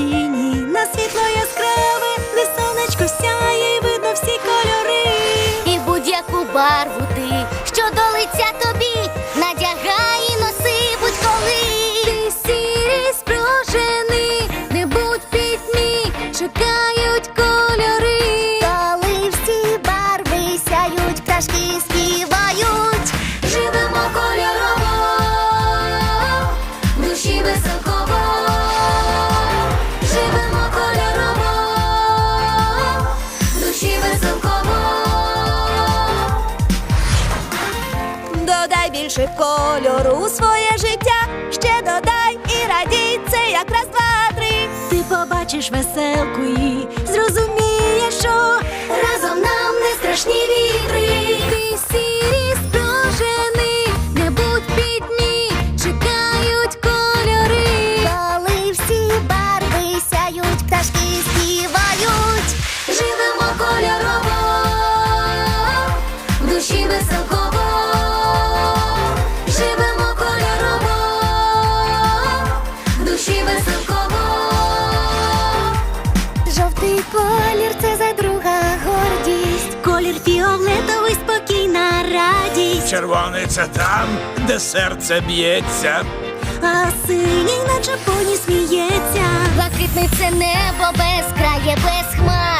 тіні, на світло яскраве, де сонечко сяє, і видно всі кольори. І будь-яку барву ти, що до лиця то. Кольору у своє життя. Ще додай і радій, це якраз два, три. Ти побачиш веселку і зрозумієш, що разом нам не страшні вітри. Ти сірі спружини, не будь підні, чекають кольори. Коли всі барви сяють, пташки співають. Живемо кольорово, в душі веселково. Колір це за друга гордість. Колір фіолетовий, спокійна радість, Червоний це там, де серце б'ється. а синій, наче поні сміється. Блакитний це небо без крає, без хмар.